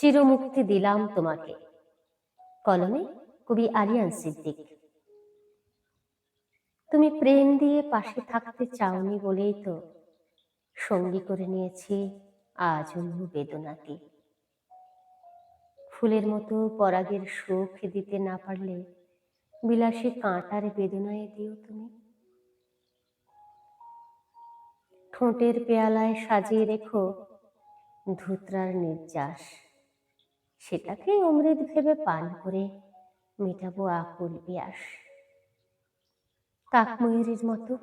চিরমুক্তি দিলাম তোমাকে। কলমে কবি আরিয়ান সিদ্দিক। তুমি প্রেম দিয়ে পাশে থাকতে চাওনি বলেই তো সঙ্গী করে নিয়েছি আজন্ম বেদনাকে। ফুলের মতো পরাগের সুখ দিতে না পারলে বিলাসী কাঁটার বেদনায় দিও তুমি। ঠোঁটের পেয়ালায় সাজিয়ে রেখো ধুতরার নির্যাস। সেটাকে অমৃত ভেবে পান করে মেটাবো আকুল পিয়াস। কাকময়ূরীর মতো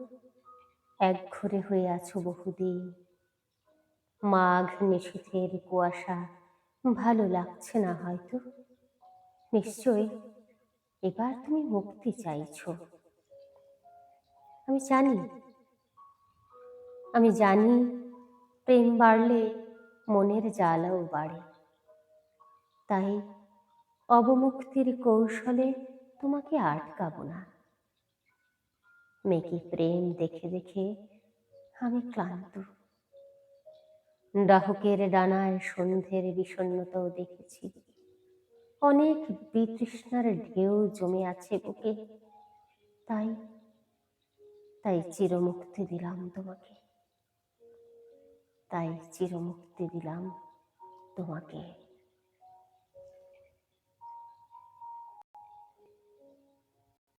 এক ঘরে হয়ে আছো বহুদিন। মাঘ নিশীথের কুয়াশা ভালো লাগছে না হয়তো? নিশ্চয় এবার তুমি মুক্তি চাইছ। আমি জানি আমি জানি প্রেম বাড়লে মনের জ্বালাও বাড়ে। তাই অবমুক্তির কৌশলে তোমাকে আটকাবো না। মেকি প্রেম দেখে দেখে আমি ক্লান্ত। ডাহকের ডানায় সন্ধ্যের বিষণ্ণতাও দেখেছি। অনেক বিতৃষ্ণার ঢেউ জমে আছে বুকে। তাই তাই চিরমুক্তি দিলাম তোমাকে। তাই চিরমুক্তি দিলাম তোমাকে।